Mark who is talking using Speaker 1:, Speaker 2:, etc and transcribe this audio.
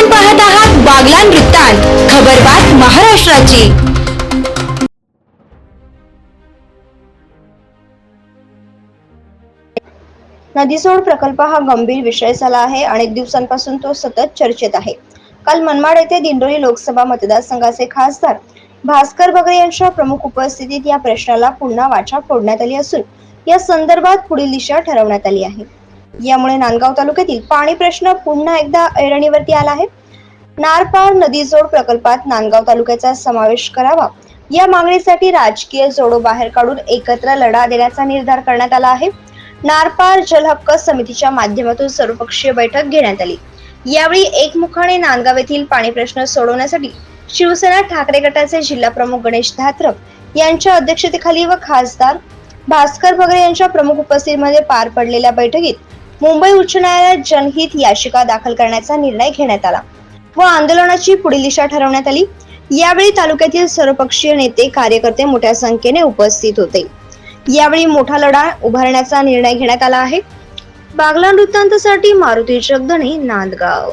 Speaker 1: आपण पाहत आहात बागलान वृत्तांत. खबरबात महाराष्ट्राची.
Speaker 2: नदीसोड प्रकल्प हा गंभीर विषय झाला आहे अनेक दिवसांपासून तो सतत चर्चेत आहे. काल मनमाड येथे दिंडोरी लोकसभा मतदारसंघाचे खासदार भास्कर बगरे यांच्या प्रमुख उपस्थितीत या प्रश्नाला पुन्हा वाचा फोडण्यात आली असून या संदर्भात पुढील दिशा ठरवण्यात आली आहे. यामुळे नांदगाव तालुक्यातील पाणी प्रश्न पुन्हा एकदा ऐरणीवरती आला आहे. नारपार नदीजोड प्रकल्पात नांदगाव तालुक्याचा समावेश करावा. या मागणीसाठी राजकीय जोडो बाहेर काढून एकत्र लढा देण्याचा निर्धार करण्यात आला आहे. नारपार जलहक्क समितीच्या माध्यमातून सर्वपक्षीय बैठक घेण्यात आली. यावेळी एकमुखाने नांदगाव येथील पाणी प्रश्न सोडवण्यासाठी शिवसेना ठाकरे गटाचे जिल्हा प्रमुख गणेश धात्रक यांच्या अध्यक्षतेखाली व खासदार भास्कर भगरे यांच्या प्रमुख उपस्थितीमध्ये पार पडलेल्या बैठकीत मुंबई उच्च न्यायालयात जनहित याचिका दाखल करण्याचा निर्णय घेण्यात आला व आंदोलनाची पुढील दिशा ठरवण्यात आली. यावेळी तालुक्यातील सर्वपक्षीय नेते कार्यकर्ते मोठ्या संख्येने उपस्थित होते. यावेळी मोठा लढा उभारण्याचा निर्णय घेण्यात आला आहे. बागला वृत्तांतसाठी मारुती जगदणे नांदगाव.